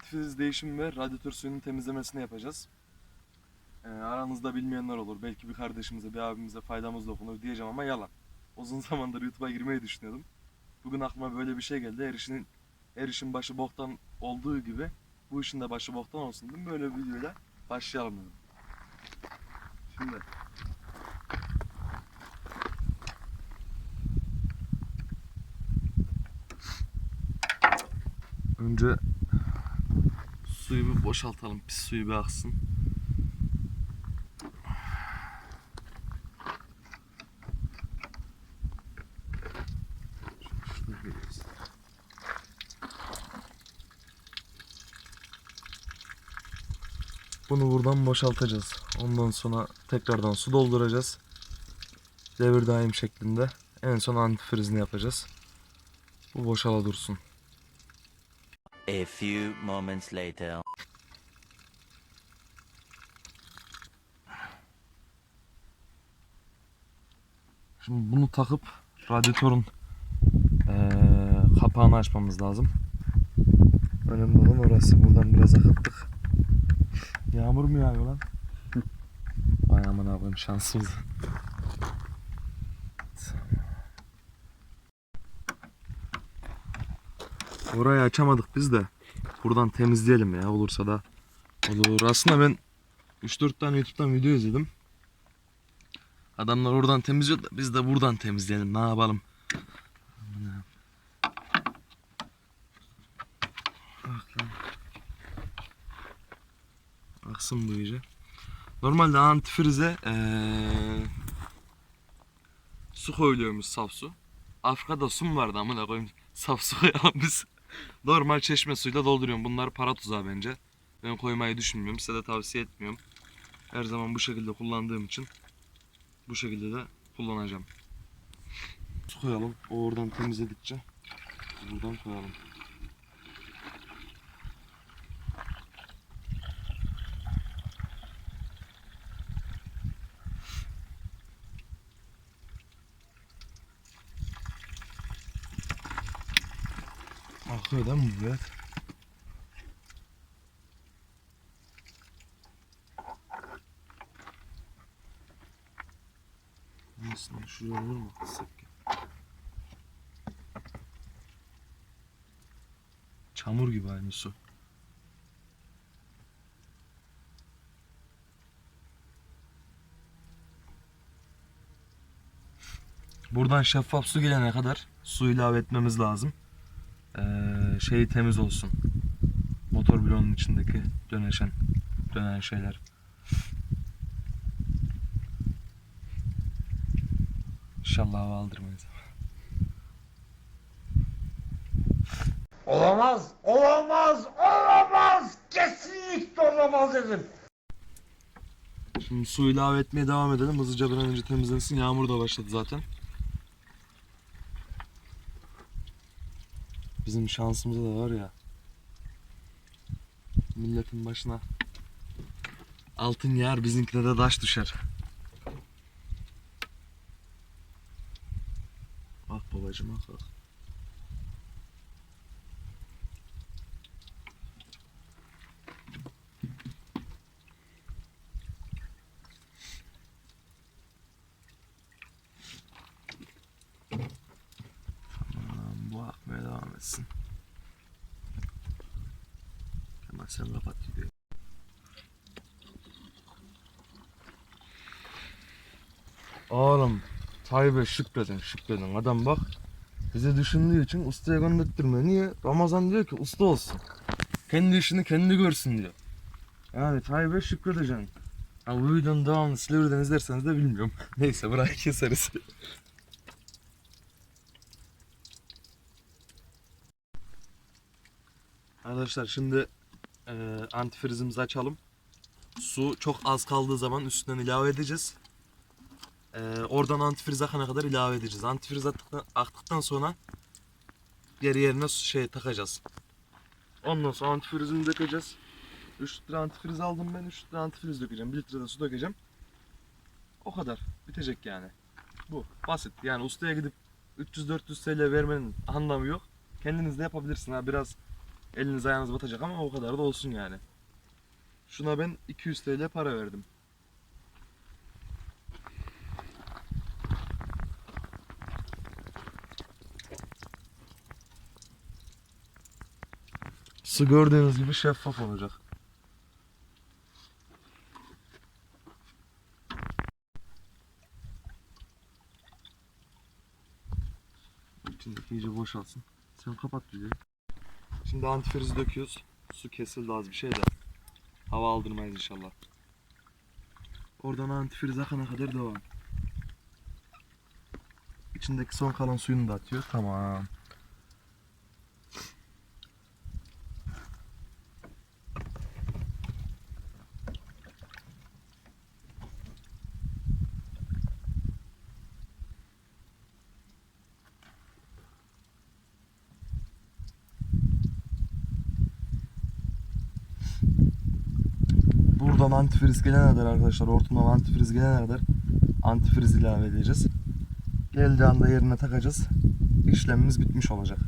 antifriz değişimi ve radyatör suyunun temizlemesini yapacağız. Ee, aranızda bilmeyenler olur. Belki bir kardeşimize, bir abimize faydamız dokunur diyeceğim ama yalan. Uzun zamandır YouTube'a girmeyi düşünüyordum. Bugün aklıma böyle bir şey geldi. Her işin, her işin başı boktan olduğu gibi bu işin de başı boktan olsun dedim. Böyle bir videoyla başlayalım dedim. Şimdi Önce suyu bir boşaltalım. Pis suyu bir aksın. Bunu buradan boşaltacağız. Ondan sonra tekrardan su dolduracağız. Devir daim şeklinde. En son antifrizini yapacağız. Bu boşala dursun. A few moments later. Şimdi bunu takıp radyatörün eee, kapağını açmamız lazım. Önemli olan orası. Buradan biraz akıttık. Yağmur mu yağıyor lan? Vay aman abim şansımız. Orayı açamadık biz de. Buradan temizleyelim ya olursa da olur. Aslında ben 3-4 tane YouTube'dan video izledim. Adamlar oradan temizliyor da biz de buradan temizleyelim. Ne yapalım? Aksın bu iyice. Normalde antifrize eee su koyuluyormuş saf su. Afrika'da su mu vardı amına koyayım saf su koyalım biz. Normal çeşme suyla dolduruyorum. Bunlar para tuzağı bence. Ben koymayı düşünmüyorum. Size de tavsiye etmiyorum. Her zaman bu şekilde kullandığım için bu şekilde de kullanacağım. Su koyalım. O oradan temizledikçe buradan koyalım. Mi bu evet? Aslında şuraya olur mu? Sık. Çamur gibi aynı su. Buradan şeffaf su gelene kadar su ilave etmemiz lazım. Ee, şey temiz olsun. Motor bloğunun içindeki döneşen dönen şeyler. İnşallah hava aldırmayız. Olamaz, olamaz, olamaz. Kesinlikle olamaz dedim. Şimdi su ilave etmeye devam edelim. Hızlıca bir an önce temizlensin. Yağmur da başladı zaten. Bizim şansımıza da var ya. Milletin başına altın yağar bizimkine de taş düşer. Bak babacım bak bak. Tamam, bu etsin. Hemen sen kapat videoyu. Oğlum Tayyip'e şükredin şükredin adam bak bizi düşündüğü için ustaya gönderttirmiyor. Niye? Ramazan diyor ki usta olsun. Kendi işini kendi görsün diyor. Yani Tayyip'e şükredeceksin. Ha, bu videonun devamını Silivri'den izlerseniz de bilmiyorum. Neyse burayı keseriz. Arkadaşlar şimdi e, antifrizimizi açalım. Su çok az kaldığı zaman üstünden ilave edeceğiz. E, oradan antifriz akana kadar ilave edeceğiz. Antifriz attıktan, aktıktan sonra geri yerine su- şey takacağız. Ondan sonra antifrizini dökeceğiz. 3 litre antifriz aldım ben. 3 litre antifriz dökeceğim. 1 litre de su dökeceğim. O kadar. Bitecek yani. Bu. Basit. Yani ustaya gidip 300-400 TL vermenin anlamı yok. Kendiniz de yapabilirsin ha. Biraz Eliniz ayağınız batacak ama o kadar da olsun yani. Şuna ben 200 TL para verdim. Su gördüğünüz gibi şeffaf olacak. İçindeki iyice boşalsın. Sen kapat videoyu. Şimdi antifriz döküyoruz. Su kesildi az bir şey de. Hava aldırmayız inşallah. Oradan antifriz akana kadar devam. İçindeki son kalan suyunu da atıyor. Tamam. Buradan antifriz gelene kadar arkadaşlar hortumdan antifriz gelene kadar antifriz ilave edeceğiz. Geldiği anda yerine takacağız. İşlemimiz bitmiş olacak.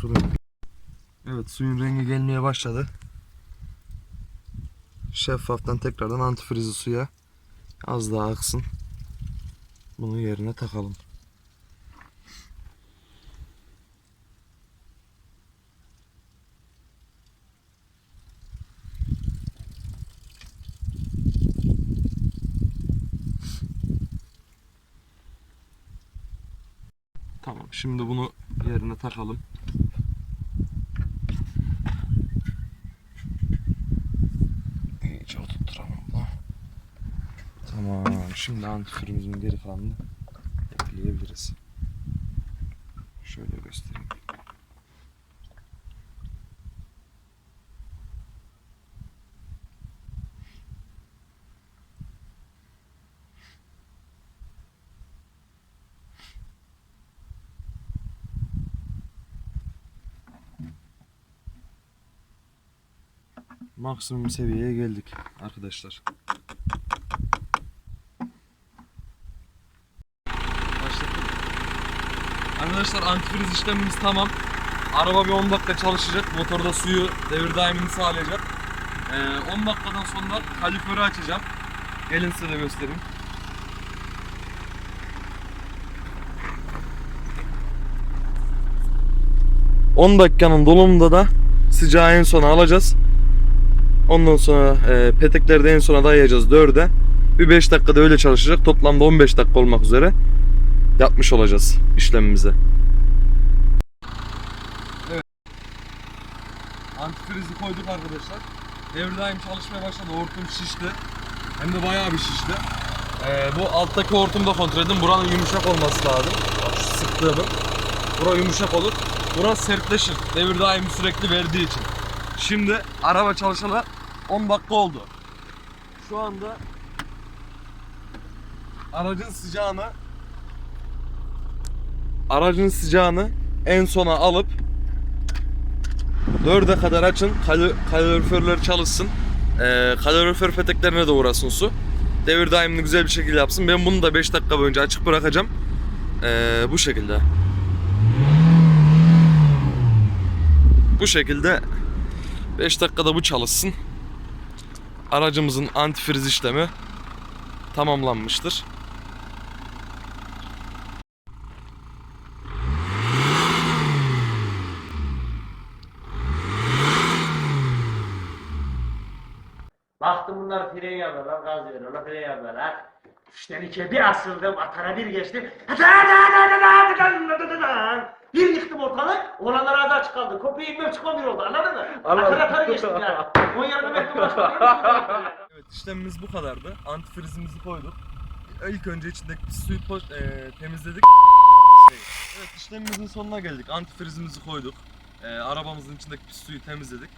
Suyun. Evet suyun rengi gelmeye başladı. Şeffaftan tekrardan antifrizi suya az daha aksın. Bunu yerine takalım. Tamam şimdi bunu yerine takalım. İyice oturtturalım bunu. Tamam şimdi antifrizimizin geri kalanını ekleyebiliriz. Şöyle göstereyim. maksimum seviyeye geldik arkadaşlar. Arkadaşlar antifriz işlemimiz tamam. Araba bir 10 dakika çalışacak. Motorda suyu devir daimini sağlayacak. Ee, 10 dakikadan sonra kaliförü açacağım. Gelin size de göstereyim. ...10 dakikanın dolumunda da sıcağı en sona alacağız. Ondan sonra e, petekleri de en sona dayayacağız 4'e. Bir 5 dakikada öyle çalışacak. Toplamda 15 dakika olmak üzere yapmış olacağız işlemimizi. Evet. Antifrizi koyduk arkadaşlar. Devir çalışmaya başladı. Hortum şişti. Hem de bayağı bir şişti. E, bu alttaki hortumu da kontrol edin. Buranın yumuşak olması lazım. Bak şu sıktığımın. Bura yumuşak olur. Bura sertleşir. Devir sürekli verdiği için. Şimdi araba çalışana 10 dakika oldu. Şu anda aracın sıcağını aracın sıcağını en sona alıp 4'e kadar açın. Kal- kaloriferler çalışsın. Ee, kalorifer peteklerine de uğrasın su. Devir daimini güzel bir şekilde yapsın. Ben bunu da 5 dakika boyunca açık bırakacağım. Ee, bu şekilde. Bu şekilde 5 dakikada bu çalışsın. Aracımızın antifriz işlemi tamamlanmıştır. Baktım bunlar fren yapıyorlar, gaz veriyorlar, fren yapıyorlar. İşte iki bir asıldım, atara bir geçtim. Bir yıktım ortalık, olanlar az açık kaldı. Kopya inmem çıkmam bir oldu, anladın mı? Anladım. Atar atar geçtim yani. Yanında mektup başkanı Evet işlemimiz bu kadardı. Antifrizimizi koyduk. İlk önce içindeki pis suyu po- e, temizledik. Şey, Evet işlemimizin sonuna geldik. Antifrizimizi koyduk. E, arabamızın içindeki pis suyu temizledik.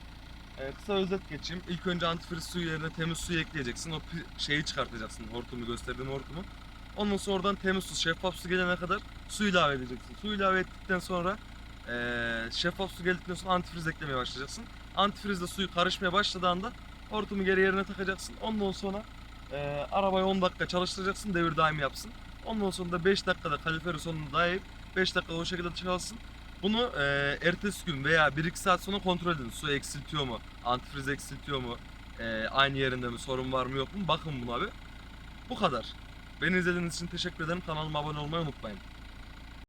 Ee, kısa özet geçeyim. İlk önce antifriz suyu yerine temiz suyu ekleyeceksin. O şeyi çıkartacaksın. Hortumu gösterdiğim hortumu. Ondan sonra oradan temiz su, şeffaf su gelene kadar su ilave edeceksin. Su ilave ettikten sonra eee, şeffaf su geldikten sonra antifriz eklemeye başlayacaksın. Antifrizle suyu karışmaya başladığında hortumu geri yerine takacaksın. Ondan sonra eee arabayı 10 dakika çalıştıracaksın. Devir daim yapsın. Ondan sonra da 5 dakikada kaliferi sonunu dayayıp 5 dakikada o şekilde çalışsın. Bunu eee, ertesi gün veya 1-2 saat sonra kontrol edin. Su eksiltiyor mu? Antifriz eksiltiyor mu? Eee, aynı yerinde mi? Sorun var mı yok mu? Bakın buna bir. Bu kadar. Beni izlediğiniz için teşekkür ederim. Kanalıma abone olmayı unutmayın.